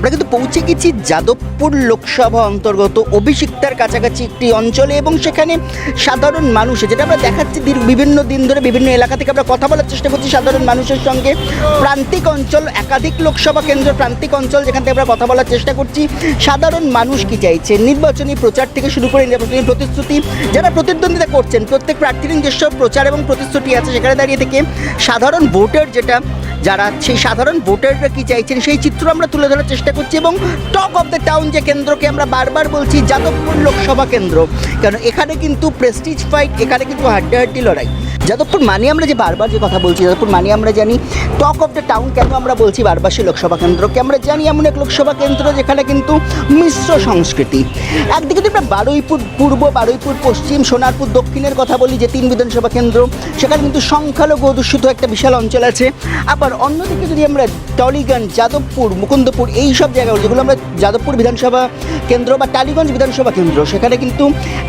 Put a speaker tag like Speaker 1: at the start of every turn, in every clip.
Speaker 1: আমরা কিন্তু পৌঁছে গেছি যাদবপুর লোকসভা অন্তর্গত অভিষিক্তার কাছাকাছি একটি অঞ্চলে এবং সেখানে সাধারণ মানুষ, যেটা আমরা দেখাচ্ছি বিভিন্ন দিন ধরে বিভিন্ন এলাকা থেকে আমরা কথা বলার চেষ্টা করছি সাধারণ মানুষের সঙ্গে। প্রান্তিক অঞ্চল, একাধিক লোকসভা কেন্দ্র, প্রান্তিক অঞ্চল যেখান থেকে আমরা কথা বলার চেষ্টা করছি। সাধারণ মানুষ কি চাইছে? নির্বাচনী প্রচার থেকে শুরু করে নির্বাচনী প্রতিশ্রুতি, যারা প্রতিদ্বন্দ্বিতা করছেন, প্রত্যেক প্রার্থীর নিজস্ব প্রচার এবং প্রতিশ্রুতি আছে সেখানে দাঁড়িয়ে থেকে। সাধারণ ভোটার যেটা যারা সেই সাধারণ ভোটাররা কি চাইছেন সেই চিত্র আমরা তুলে ধরার চেষ্টা করছি এবং টক অফ দ্য টাউন যে কেন্দ্রকে আমরা বারবার বলছি, যাদবপুর লোকসভা কেন্দ্র। কারণ এখানে কিন্তু প্রেস্টিজ ফাইট এখানে কিন্তু হাড্ডাহাড্ডি লড়াই। যাদবপুর মানে আমরা যে বারবার যে কথা বলছি, যাদবপুর মানে আমরা জানি টক অফ দ্য টাউন কেন আমরা বলছি বারবার সেই লোকসভা কেন্দ্রকে। আমরা জানি এমন এক লোকসভা কেন্দ্র যেখানে কিন্তু মিশ্র সংস্কৃতি। একদিকে আমরা বারুইপুর পূর্ব, বারুইপুর পশ্চিম, সোনারপুর দক্ষিণের কথা বলি, যে তিন বিধানসভা কেন্দ্র। সেখানে কিন্তু সংখ্যালঘু অধ্যুষিত একটা বিশাল অঞ্চল আছে। আবার অন্যদিকে যদি আমরা টলিগঞ্জ, যাদবপুর, মুকুন্দপুর, এই সব জায়গাগুলো যেগুলো আমরা যাদবপুর বিধানসভা কেন্দ্র বা টালিগঞ্জ বিধানসভা কেন্দ্র, সেখানে কিন্তু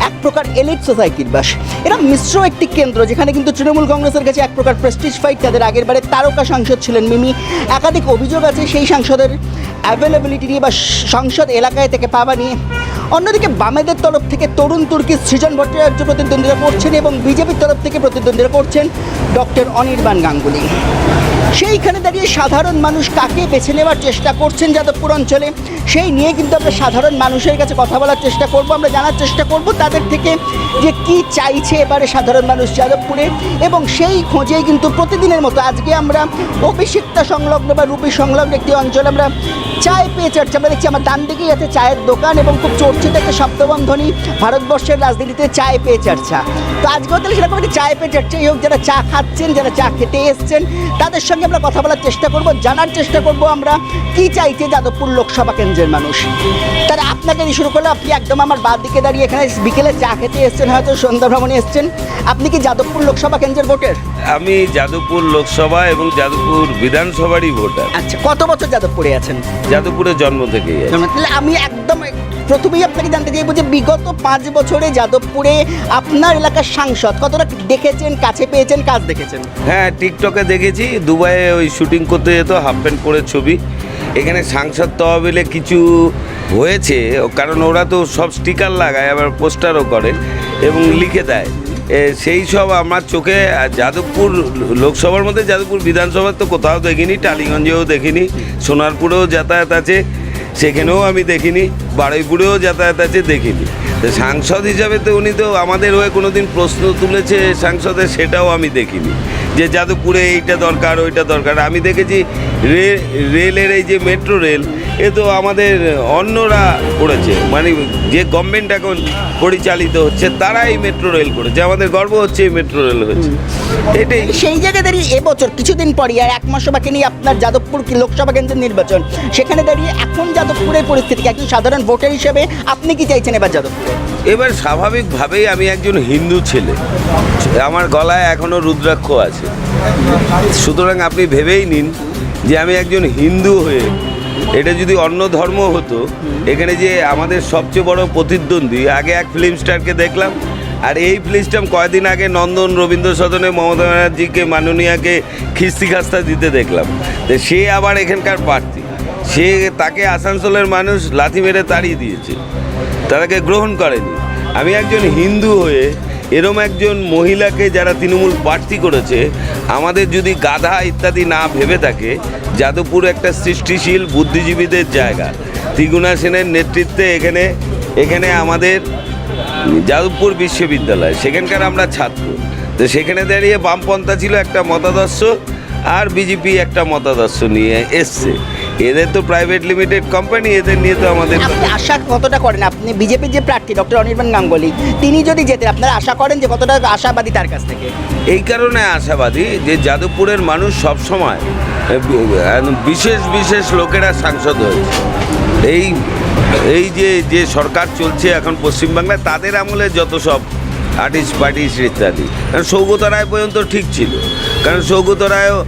Speaker 1: এক প্রকার এলিট সোসাইটির বাস। এরা মিশ্র একটি কেন্দ্র, যেখানে কিন্তু তৃণমূল কংগ্রেসের কাছে এক প্রকার প্রেস্টিজ ফাইট তাদের আগের বারে তারকা সাংসদ ছিলেন মিমি। একাধিক অভিযোগ আছে সেই সাংসদের অ্যাভেলেবিলিটি নিয়ে বা সংসদ এলাকায় থেকে পাওয়া নিয়ে। অন্যদিকে বামেদের তরফ থেকে তরুণ তুর্কি সৃজন ভট্টাচার্য প্রতিদ্বন্দ্বিতা করছেন এবং বিজেপির তরফ থেকে প্রতিদ্বন্দ্বিতা করছেন ডক্টর অনির্বাণ গাঙ্গুলি। সেইখানে দাঁড়িয়ে সাধারণ মানুষ কাকে বেছে নেওয়ার চেষ্টা করছেন যাদবপুর অঞ্চলে, সেই নিয়ে কিন্তু আমরা সাধারণ মানুষের কাছে কথা বলার চেষ্টা করব, আমরা জানার চেষ্টা করব তাদের থেকে যে কি চাইছে এবারে সাধারণ মানুষ যাদবপুরে এবং সেই খোঁজেই কিন্তু প্রতিদিনের মতো আজকে আমরা অভিষিক্তা সংলগ্ন বা রূপী সংলগ্ন একটি অঞ্চলে আমরা চায় পেয়ে চর্চা, আমরা দেখছি আমার ডান দিকেই আছে চায়ের দোকান এবং খুব চর্চিত একটা শব্দবন্ধনী ভারতবর্ষের রাজনীতিতে চায় পেয়ে চর্চা। তো আজকেও তাহলে সেরকম একটা চায় পেয়ে চর্চাই হোক যারা চা খাচ্ছেন যারা চা খেতে এসছেন তাদের সঙ্গে আমরা কথা বলার চেষ্টা করব জানার চেষ্টা করব আমরা কি চাইছে যাদবপুর লোকসভা কেন্দ্রের মানুষ। তাহলে আপনাকে দিয়ে শুরু করলে আপনি একদম আমার বাদ দিকে দাঁড়িয়ে এখানে বিকেলে চা খেতে এসছেন হয়তো সন্ধ্যা ভ্রমণে এসছেন। আপনি কি যাদবপুর লোকসভা কেন্দ্রের ভোটের?
Speaker 2: আমি যাদবপুর লোকসভা এবং যাদবপুর বিধানসভারই ভোটার।
Speaker 1: আচ্ছা কত বছর যাদবপুরে আছেন?
Speaker 2: যাদবপুরের জন্ম থেকেই আছি।
Speaker 1: তাহলে আমি একদম প্রথমেই আপনাকে জানতে চাইব যে বিগত পাঁচ বছরে যাদবপুরে আপনার এলাকার সাংসদ কতটা দেখেছেন, কাছে পেয়েছেন, কাজ দেখেছেন?
Speaker 2: হ্যাঁ টিকটকে দেখেছি, দুবাইয়ে ওই শুটিং করতে যেত হাফ প্যান্ট পরে ছবি। এখানে সাংসদ তহবিলে কিছু হয়েছে কারণ ওরা তো সব স্টিকার লাগায়, আবার পোস্টারও করে এবং লিখে দেয়। সেই সব আমার চোখে যাদবপুর লোকসভার মধ্যে, যাদবপুর বিধানসভার তো কোথাও দেখিনি, টালিগঞ্জেও দেখিনি, সোনারপুরেও যাতায়াত আছে। সেখানেও আমি দেখিনি, বারুইপুরেও যাতায়াত আছে, দেখিনি। তো সাংসদ হিসাবে তো উনি তো আমাদের হয়ে কোনো দিন প্রশ্ন তুলেছে সাংসদের, সেটাও আমি দেখিনি। যে যাদবপুরে এইটা দরকার, ওইটা দরকার। আমি দেখেছি রেলের এই যে মেট্রো রেল এ তো আমাদের অন্যরা করেছে। মানে যে গভর্নমেন্ট এখন পরিচালিত হচ্ছে তারা এই মেট্রো রেল করেছে। আমাদের গর্ব হচ্ছে এই মেট্রো রেল হয়েছে। এটাই।
Speaker 1: সেই জায়গায় দাঁড়িয়ে এবছর কিছুদিন পরই আর এক মাস বাকি নিয়ে আপনার যাদবপুর কি লোকসভা কেন্দ্রের নির্বাচন সেখানে দাঁড়িয়ে এখন যাদবপুরের পরিস্থিতি? একজন সাধারণ ভোটার হিসেবে আপনি কি চাইছেন এবার যাদবপুরে?
Speaker 2: এবার স্বাভাবিকভাবেই আমি একজন হিন্দু ছেলে। আমার গলায় এখনও রুদ্রাক্ষ আছে। সুতরাং আপনি ভেবেই নিন যে আমি একজন হিন্দু হয়ে এটা যদি অন্য ধর্ম হতো, এখানে যে আমাদের সবচেয়ে বড় প্রতিদ্বন্দ্বী, আগে এক ফিল্ম স্টারকে দেখলাম, আর এই ফিল্মস্টার কয়েকদিন আগে নন্দন রবীন্দ্র সদনে মমতা ব্যানার্জিকে, মাননীয়াকে খিস্তি খাস্তা দিতে দেখলাম। তো সে আবার এখানকার প্রার্থী। সে তাকে আসানসোলের মানুষ লাথি মেরে তাড়িয়ে দিয়েছে। তাদেরকে গ্রহণ করেনি। আমি একজন হিন্দু হয়ে এরম একজন মহিলাকে যারা তৃণমূল প্রার্থী করেছে, আমাদের যদি গাধা ইত্যাদি না ভেবে থাকে, যাদবপুর একটা সৃষ্টিশীল বুদ্ধিজীবীদের জায়গা। ত্রিগুণা সেনের নেতৃত্বে এখানে এখানে আমাদের যাদবপুর বিশ্ববিদ্যালয়, সেখানকার আমরা ছাত্র। তো সেখানে দাঁড়িয়ে বামপন্থা ছিল একটা মতাদর্শ, আর বিজেপি একটা মতাদর্শ নিয়ে এসছে। এদের তো প্রাইভেট লিমিটেড কোম্পানি এদের নিয়ে তো আমাদের
Speaker 1: আপনি আশা কতটা করেন? আপনি বিজেপির যে প্রার্থী ডক্টর অনির্বাণ গাঙ্গুলি তিনি যদি যেতেন আপনারা আশা করেন যে কতটা আশাবাদী তার কাছ থেকে?
Speaker 2: এই কারণে আশাবাদী যে যাদবপুরের মানুষ সব সময় বিশেষ বিশেষ লোকেরা সাংসদ হয়েছে। এই এই যে যে সরকার চলছে এখন পশ্চিমবাংলায় তাদের আমলে যত সব আর্টিস্ট পার্টিস্ট ইত্যাদি। কারণ সৌগত রায় পর্যন্ত ঠিক ছিল। কারণ সৌগত রায়ও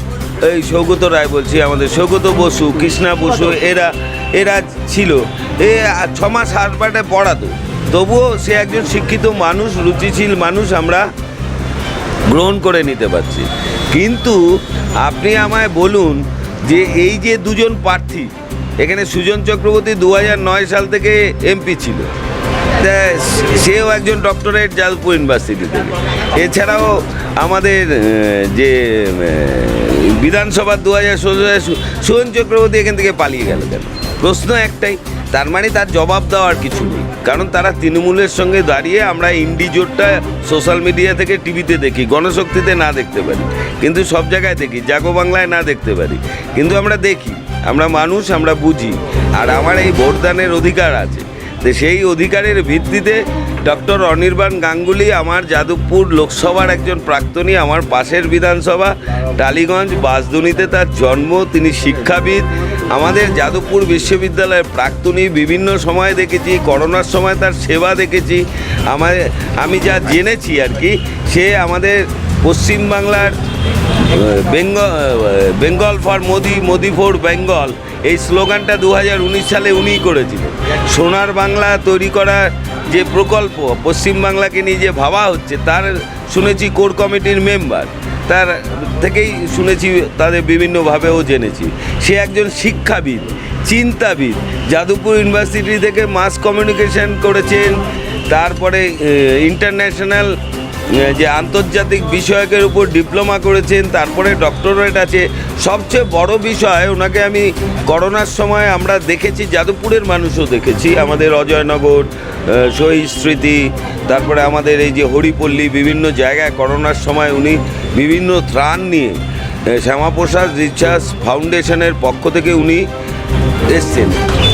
Speaker 2: এই সৌগত রায় বলছি আমাদের সৌগত বসু কৃষ্ণা বসু এরা এরা ছিল। এ ছ মাস হাসপাটে পড়াতো। তবুও সে একজন শিক্ষিত মানুষ রুচিশীল মানুষ আমরা গ্রহণ করে নিতে পারছি। কিন্তু আপনি আমায় বলুন যে এই যে দুজন প্রার্থী এখানে সুজন চক্রবর্তী দু নয় সাল থেকে এমপি ছিল। তা সেও একজন ডক্টরেট যাদবপুর ইউনিভার্সিটি থেকে। এছাড়াও আমাদের যে বিধানসভা দু হাজার ষোলো সুজন চক্রবর্তী এখান থেকে পালিয়ে গেল কেন? প্রশ্ন একটাই, তার মানে তার জবাব দেওয়ার কিছু নেই। কারণ তারা তৃণমূলের সঙ্গে দাঁড়িয়ে আমরা ইন্ডিজোটটা সোশ্যাল মিডিয়া থেকে টিভিতে দেখি, গণশক্তিতে না দেখতে পারি। কিন্তু সব জায়গায় দেখি, জাগো বাংলায় না দেখতে পারি। কিন্তু আমরা দেখি, আমরা মানুষ, আমরা বুঝি। আর আমার এই ভোটদানের অধিকার আছে। সেই অধিকারের ভিত্তিতে ডক্টর অনির্বাণ গাঙ্গুলি আমার যাদবপুর লোকসভার একজন প্রাক্তনী, আমার পাশের বিধানসভা, টালিগঞ্জ বাসদুনিতে তার জন্ম, তিনি শিক্ষাবিদ। আমাদের যাদবপুর বিশ্ববিদ্যালয়ের প্রাক্তনী, বিভিন্ন সময় দেখেছি, করোনার সময় তার সেবা দেখেছি। আমার আমি যা জেনেছি আর কি, সে আমাদের পশ্চিমবাংলার বেঙ্গল বেঙ্গল ফর মোদি মোদি ফর বেঙ্গল। এই স্লোগানটা দু হাজার উনিশ সালে উনিই করেছিলেন। সোনার বাংলা তৈরি করার যে প্রকল্প পশ্চিমবাংলাকে নিয়ে যে ভাবা হচ্ছে, তার শুনেছি কোর কমিটির মেম্বার, তার থেকেই শুনেছি তাদের বিভিন্নভাবেও জেনেছি। সে একজন শিক্ষাবিদ, চিন্তাবিদ, যাদবপুর ইউনিভার্সিটি থেকে মাস কমিউনিকেশন করেছেন, তারপরে ইন্টারন্যাশনাল যে আন্তর্জাতিক বিষয়কের উপর ডিপ্লোমা করেছেন, তারপরে ডক্টরেট আছে। সবচেয়ে বড় বিষয়, ওনাকে আমি করোনার সময় আমরা দেখেছি, যাদবপুরের মানুষও দেখেছি, আমাদের অজয়নগর শহীদ স্মৃতি, তারপরে আমাদের এই যে হরিপল্লী, বিভিন্ন জায়গায় করোনার সময় উনি বিভিন্ন ত্রাণ নিয়ে শ্যামাপ্রসাদ রিচার্স ফাউন্ডেশনের পক্ষ থেকে উনি এসছেন।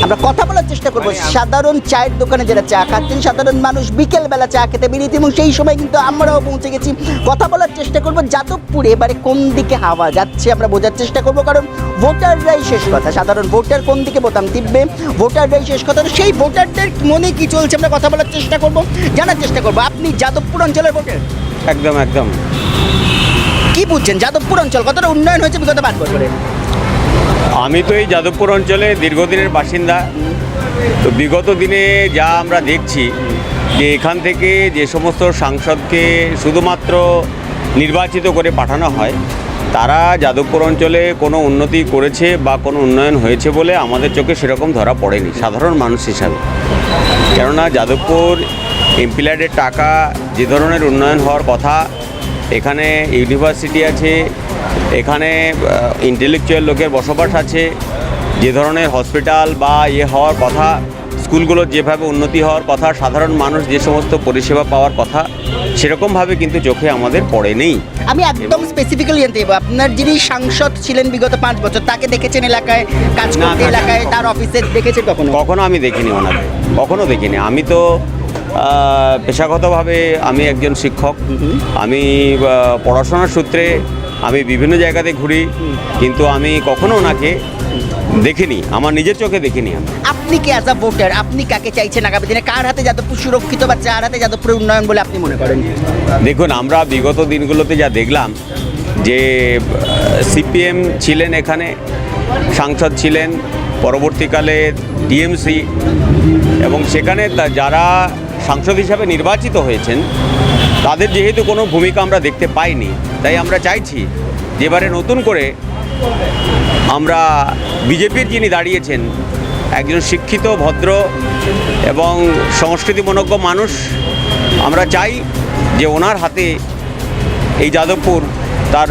Speaker 1: আমরা কথা বলার চেষ্টা করব। সাধারণ চায়ের দোকানে যারা চা খাচ্ছেন সাধারণ মানুষ বিকেলবেলা চা খেতে বেরিয়েছে এবং সেই সময় কিন্তু আমরাও পৌঁছে গেছি। কথা বলার চেষ্টা করব যাদবপুরে এবারে কোন দিকে হাওয়া যাচ্ছে আমরা বোঝার চেষ্টা করব কারণ ভোটাররাই শেষ কথা। সাধারণ ভোটার কোন দিকে বোতাম টিপবে? ভোটাররাই শেষ কথা। সেই ভোটারদের মনে কি চলছে আমরা কথা বলার চেষ্টা করব জানার চেষ্টা করব। আপনি যাদবপুর অঞ্চলের ভোটার?
Speaker 3: একদম একদম।
Speaker 1: কি বুঝছেন? যাদবপুর অঞ্চল কতটা উন্নয়ন হয়েছে বিগত পাঁচ বছরে
Speaker 3: আমি তো এই যাদবপুর অঞ্চলে দীর্ঘদিনের বাসিন্দা। তো বিগত দিনে যা আমরা দেখছি, যে এখান থেকে যে সমস্ত সাংসদকে শুধুমাত্র নির্বাচিত করে পাঠানো হয়, তারা যাদবপুর অঞ্চলে কোনো উন্নতি করেছে বা কোনো উন্নয়ন হয়েছে বলে আমাদের চোখে সেরকম ধরা পড়েনি, সাধারণ মানুষ হিসাবে। কেননা যাদবপুর এমপিল্যাডের টাকা যে ধরনের উন্নয়ন হওয়ার কথা, এখানে ইউনিভার্সিটি আছে এখানে ইন্টেলেকচুয়াল লোকের বসবাস আছে। যে ধরনের হসপিটাল বা ইয়ে হওয়ার কথা স্কুলগুলোর যেভাবে উন্নতি হওয়ার কথা সাধারণ মানুষ যে সমস্ত পরিষেবা পাওয়ার কথা সেরকমভাবে কিন্তু চোখে আমাদের পড়েনি
Speaker 1: আমি একদম স্পেসিফিক্যালি জানতে চাইব আপনার যিনি সাংসদ ছিলেন বিগত পাঁচ বছর তাকে দেখেছেন এলাকায় কাজ
Speaker 3: না,
Speaker 1: করতে এলাকায় তার অফিসে দেখেছেন কখনো?
Speaker 3: কখনো আমি দেখিনি ওনাকে কখনো দেখিনি। আমি তো পেশাগতভাবে আমি একজন শিক্ষক। আমি পড়াশোনার সূত্রে আমি বিভিন্ন জায়গাতে ঘুরি কিন্তু আমি কখনো ওনাকে দেখিনি। আমার নিজের চোখে দেখিনি আমি।
Speaker 1: আপনি কি অ্যাজ আ ভোটার আপনি কাকে চাইছেন আগামী দিনে? কার হাতে যাদবপুর সুরক্ষিত বা যার হাতে যাদবপুরের উন্নয়ন বলে আপনি মনে করেন?
Speaker 3: দেখুন আমরা বিগত দিনগুলোতে যা দেখলাম যে সিপিএম ছিলেন এখানে সাংসদ ছিলেন পরবর্তীকালে টিএমসি এবং সেখানে যারা সাংসদ হিসাবে নির্বাচিত হয়েছেন তাদের যেহেতু কোনো ভূমিকা আমরা দেখতে পাইনি, তাই আমরা চাইছি যে এবারে নতুন করে আমরা বিজেপির যিনি দাঁড়িয়েছেন, একজন শিক্ষিত, ভদ্র এবং সংস্কৃতি সংস্কৃতিমনজ্ঞ মানুষ, আমরা চাই যে ওনার হাতে এই যাদবপুর তার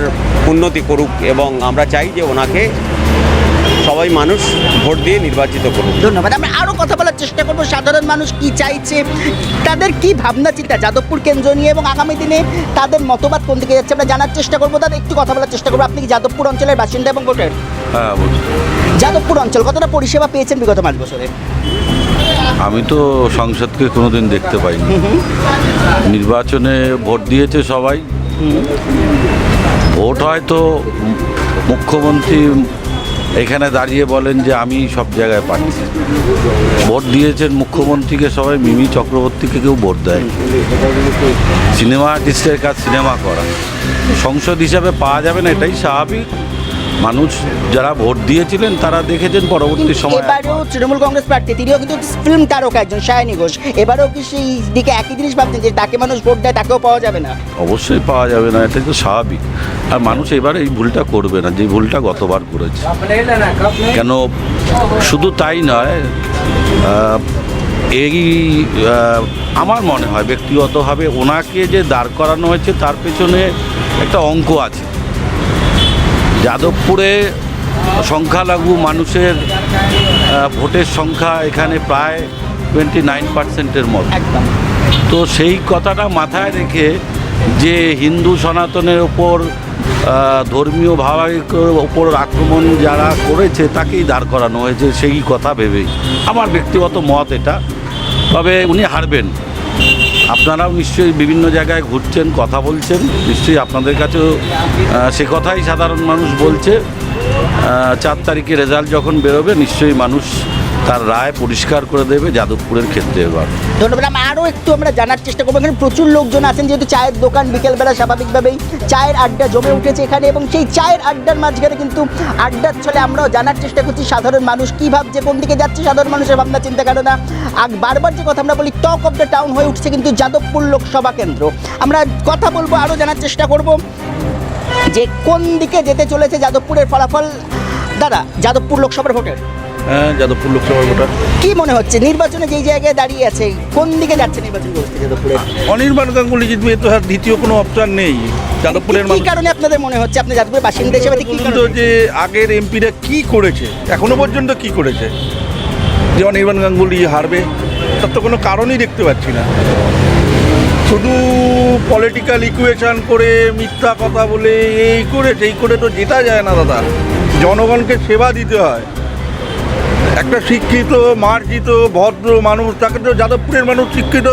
Speaker 3: উন্নতি করুক এবং আমরা চাই যে ওনাকে সবাই মানুষ ভোট দিয়ে নির্বাচিত করুন
Speaker 1: ধন্যবাদ। আমরা আরও কথা বলার চেষ্টা করব। সাধারণ মানুষ কি চাইছে? তাদের কি ভাবনা চিন্তা? যাদবপুর কেন্দ্র নিয়ে এবং আগামী দিনে তাদের মতবাদ কোন দিকে যাচ্ছে আমরা জানার চেষ্টা করব। তাদের একটু কথা বলার চেষ্টা করব। আপনি কি যাদবপুর অঞ্চলের বাসিন্দা এবং ভোটার?
Speaker 4: হ্যাঁ
Speaker 1: যাদবপুর অঞ্চল কতটা পরিষেবা পেয়েছেন বিগত পাঁচ বছরে?
Speaker 4: আমি তো সংসদকে কোনোদিন দেখতে পাইনি। নির্বাচনে ভোট দিয়েছে সবাই। ভোট হয়তো মুখ্যমন্ত্রী এখানে দাঁড়িয়ে বলেন যে আমি সব জায়গায় পাচ্ছি ভোট দিয়েছেন মুখ্যমন্ত্রীকে সবাই, মিমি চক্রবর্তীকে কেউ ভোট দেয় সিনেমা আর্টিস্টের কাজ সিনেমা করা। সংসদ হিসাবে পাওয়া যাবে না, এটাই স্বাভাবিক। মানুষ যারা ভোট দিয়েছিলেন তারা দেখেছেন পরবর্তী সময়
Speaker 1: এবারেও তৃণমূল কংগ্রেস প্রার্থী তিনিও কিন্তু ফিল্ম তারকা একজন সায়নী ঘোষ। এবারেও কি সেই দিকে একই জিনিস ভাবছেন যে তাকে মানুষ ভোট দেয় তাকেও পাওয়া যাবে না?
Speaker 4: অবশ্যই পাওয়া যাবে না এটা তো স্বাভাবিক। আর মানুষ এবারে এই ভুলটা করবে না যে ভুলটা গতবার করেছে। কেন? শুধু তাই নয় এই আমার মনে হয় ব্যক্তিগতভাবে ওনাকে যে দাঁড় করানো হয়েছে তার পেছনে একটা অঙ্ক আছে। যাদবপুরে সংখ্যালঘু মানুষের ভোটের সংখ্যা এখানে প্রায় টোয়েন্টি নাইন পার্সেন্টের মতো।
Speaker 1: একদম।
Speaker 4: তো সেই কথাটা মাথায় রেখে যে হিন্দু সনাতনের ওপর ধর্মীয় ভাবাবেগের ওপর আক্রমণ যারা করেছে তাকেই দাঁড় করানো হয়েছে সেই কথা ভেবেই। আমার ব্যক্তিগত মত এটা। তবে উনি হারবেন। আপনারাও নিশ্চয়ই বিভিন্ন জায়গায় ঘুরছেন, কথা বলছেন। নিশ্চয়ই আপনাদের কাছেও সে কথাই সাধারণ মানুষ বলছে। চার তারিখে রেজাল্ট যখন বেরোবে, নিশ্চয়ই মানুষ তার রায় পরিষ্কার করে দেবে যাদবপুরের ক্ষেত্রে এবার।
Speaker 1: ধন্যবাদ। আরও একটু আমরা জানার চেষ্টা করব। এখানে প্রচুর লোকজন আছেন, যেহেতু চায়ের দোকান বিকেলবেলা স্বাভাবিকভাবেই চায়ের আড্ডা জমে উঠেছে এখানে এবং সেই চায়ের আড্ডার মাঝখানে কিন্তু আড্ডার ছলে আমরাও জানার চেষ্টা করছি সাধারণ মানুষ কী ভাবছে, কোন দিকে যাচ্ছে সাধারণ মানুষের ভাবনা, চিন্তা না আগ বারবার যে কথা আমরা বলি টক অফ দ্য টাউন হয়ে উঠছে কিন্তু যাদবপুর লোকসভা কেন্দ্র। আমরা কথা বলব আরও জানার চেষ্টা করব যে কোন দিকে যেতে চলেছে যাদবপুরের ফলাফল। দাদা, যাদবপুর লোকসভার ভোটের।
Speaker 5: হ্যাঁ যাদবপুর লোকসভা ভোটার।
Speaker 1: কি মনে হচ্ছে? নির্বাচনে যেই জায়গায় দাঁড়িয়ে আছে কোন দিকে যাচ্ছে নির্বাচন ব্যবস্থা যাদবপুরে?
Speaker 5: অনির্বাণ গাঙ্গুলি জিতবে তো আর দ্বিতীয় কোনো অপশন নেই। যাদবপুরের
Speaker 1: কি কারণে আপনাদের মনে হচ্ছে? আপনি যাদবপুরের বাসিন্দা হিসেবে কি কারণে?
Speaker 5: যে আগের এমপিরা কি করেছে এখনও পর্যন্ত কি করেছে যে অনির্বাণ গাঙ্গুলি হারবে তার তো কোনো কারণই দেখতে পাচ্ছি না। শুধু পলিটিক্যাল ইকুয়েশন করে মিথ্যা কথা বলে এই করে সেই করে তো জেতা যায় না দাদা। জনগণকে সেবা দিতে হয়। একটা শিক্ষিত মার্জিত ভদ্র মানুষ তাকে তো যাদবপুরের মানুষ শিক্ষিত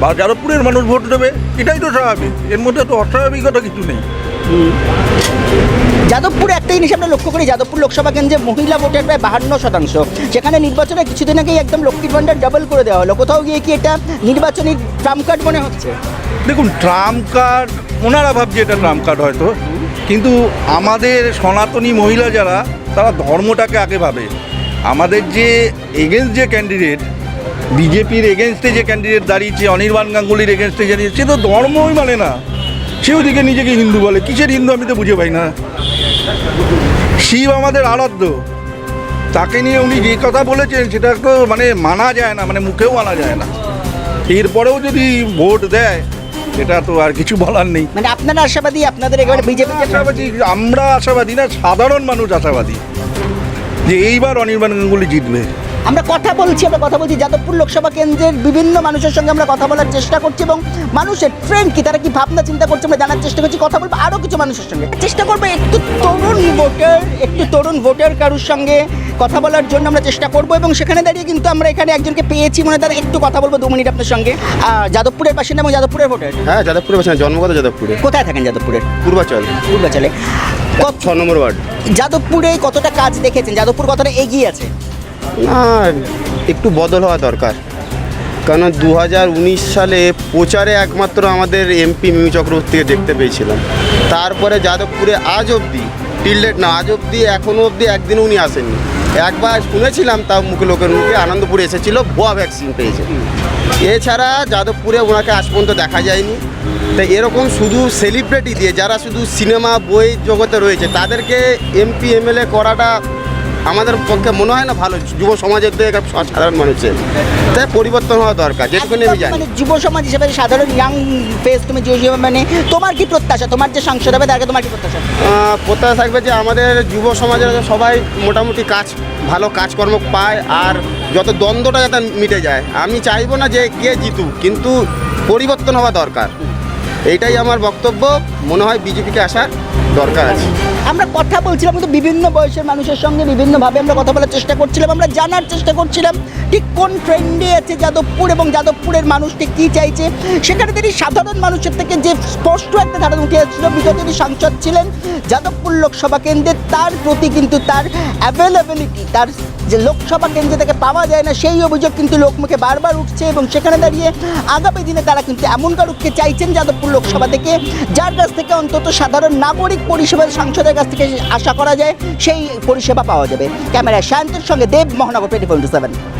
Speaker 5: বা যাদবপুরের মানুষ ভোট দেবে এটাই তো স্বাভাবিক। এর মধ্যে তো অস্বাভাবিকতা কিছু নেই।
Speaker 1: যাদবপুরে একটা জিনিস আমরা লক্ষ্য করি যাদবপুর লোকসভা কেন্দ্রে মহিলা ভোটের প্রায় বাহান্ন শতাংশ। সেখানে নির্বাচনে কিছুদিন আগেই একদম লক্ষ্মীর ভান্ডার ডাবল করে দেওয়া হলো। কোথাও গিয়ে কি এটা নির্বাচনী ট্রাম্প কার্ড মনে হচ্ছে?
Speaker 5: দেখুন ট্রাম্প কার্ড ওনারা ভাবছে এটা ট্রাম্প কার্ড হয়তো। কিন্তু আমাদের সনাতনী মহিলা যারা তারা ধর্মটাকে আগে ভাবে। আমাদের যে এগেনস্ট যে ক্যান্ডিডেট বিজেপির এগেনস্টে যে ক্যান্ডিডেট দাঁড়িয়েছে অনির্বাণ গাঙ্গুলির এগেনস্টে দাঁড়িয়েছে সে তো ধর্মই মানে না। সে ওদিকে নিজেকে হিন্দু বলে কিসের হিন্দু আমি তো বুঝে পাই না। শিব আমাদের আরাধ্য। তাকে নিয়ে উনি যে কথা বলেছেন সেটা তো মানে মানা যায় না মানে মুখেও মানা যায় না। এরপরেও যদি ভোট দেয় এটা তো আর কিছু বলার নেই।
Speaker 1: মানে আপনারা আশাবাদী আপনাদের একেবারে বিজেপি
Speaker 5: আশাবাদী আমরা আশাবাদী না সাধারণ মানুষ আশাবাদী। যে এইবার অনির্বাণ গাঙ্গুলি জিতবে।
Speaker 1: আমরা কথা বলছি আমরা কথা বলছি। যাদবপুর লোকসভা কেন্দ্রের বিভিন্ন মানুষের সঙ্গে আমরা কথা বলার চেষ্টা করছি এবং মানুষের ট্রেন্ড কি তারা কি ভাবনা চিন্তা করছে আমরা জানার চেষ্টা করছি কথা বলব আরও কিছু মানুষের সঙ্গে। চেষ্টা করব একটু তরুণ ভোটার একটু তরুণ ভোটার কারুর সঙ্গে কথা বলার জন্য আমরা চেষ্টা করব এবং সেখানে দাঁড়িয়ে কিন্তু আমরা এখানে একজনকে পেয়েছি মনে তারা একটু কথা বলব দু মিনিট আপনার সঙ্গে। যাদবপুরের বাসিন্দা এবং যাদবপুরের ভোটার
Speaker 6: হ্যাঁ যাদবপুরে বাসিন্দা জন্মগত যাদবপুরে।
Speaker 1: কোথায় থাকেন যাদবপুরের
Speaker 6: পূর্বাচল।
Speaker 1: পূর্বাচলে। কত
Speaker 6: ছ নম্বর ওয়ার্ড।
Speaker 1: যাদবপুরে কতটা কাজ দেখেছেন? যাদবপুর কতটা এগিয়ে আছে?
Speaker 6: না, একটু বদল হওয়া দরকার। কারণ দু হাজার উনিশ সালে প্রচারে একমাত্র আমাদের এমপি মিমি চক্রবর্তীকে দেখতে পেয়েছিলাম। তারপরে যাদবপুরে আজ অবধি টিলডেট না, আজ অবধি এখনও অবধি একদিনও উনি আসেননি। একবার শুনেছিলাম তাও মুখে লোকের মুখে, আনন্দপুরে এসেছিল, ভুয়া ভ্যাকসিন পেয়েছে। এছাড়া যাদবপুরে ওনাকে আজ পর্যন্ত দেখা যায়নি। তাই এরকম শুধু সেলিব্রিটি দিয়ে, যারা শুধু সিনেমা বই জগতে রয়েছে, তাদেরকে এমপি, এমএলএ করাটা আমাদের পক্ষে মনে হয় না ভালো যুব সমাজের দিকে সাধারণ মানুষের তাই পরিবর্তন হওয়া দরকার যেটুকুনি আমি
Speaker 1: একদম
Speaker 6: জানি।
Speaker 1: মানে যুব সমাজ হিসেবে সাধারণ ইয়াং ফেস তুমি যে যে মানে তোমার কি প্রত্যাশা? তোমার যে সাংসদ হবে তাকে তোমার কি প্রত্যাশা?
Speaker 6: প্রত্যাশা থাকবে যে আমাদের যুব সমাজের সবাই মোটামুটি কাজ ভালো কাজকর্ম পায় আর যত দ্বন্দ্বটা যাতে মিটে যায়। আমি চাইব না যে কে জিতুক কিন্তু পরিবর্তন হওয়া দরকার। এইটাই আমার বক্তব্য। মনে হয় বিজেপিকে আসার দরকার আছে।
Speaker 1: আমরা কথা বলছিলাম কিন্তু বিভিন্ন বয়সের মানুষের সঙ্গে বিভিন্নভাবে আমরা কথা বলার চেষ্টা করছিলাম, আমরা জানার চেষ্টা করছিলাম ঠিক কোন ট্রেন্ডে আছে যাদবপুর এবং যাদবপুরের মানুষ ঠিক কী চাইছে। সেখানে তিনি সাধারণ মানুষের থেকে যে স্পষ্ট একটা ধারণা উঠে আসছিল বিগত তিনি সাংসদ ছিলেন যাদবপুর লোকসভা কেন্দ্রে, তার প্রতি কিন্তু তার অ্যাভেলেবিলিটি তার যে লোকসভা কেন্দ্রে থেকে পাওয়া যায় না, সেই অভিযোগ কিন্তু লোকমুখে বারবার উঠছে এবং সেখানে দাঁড়িয়ে আগামী দিনে তারা কিন্তু এমন কারুককে চাইছেন যাদবপুর লোকসভা থেকে, যার কাছ থেকে অন্তত সাধারণ নাগরিক পরিষেবার সাংসদের কাছ থেকে আশা করা যায় সেই পরিষেবা পাওয়া যাবে। ক্যামেরায় শান্তর সঙ্গে দেব, মহানগর টোয়েন্টি ফোর সেভেন।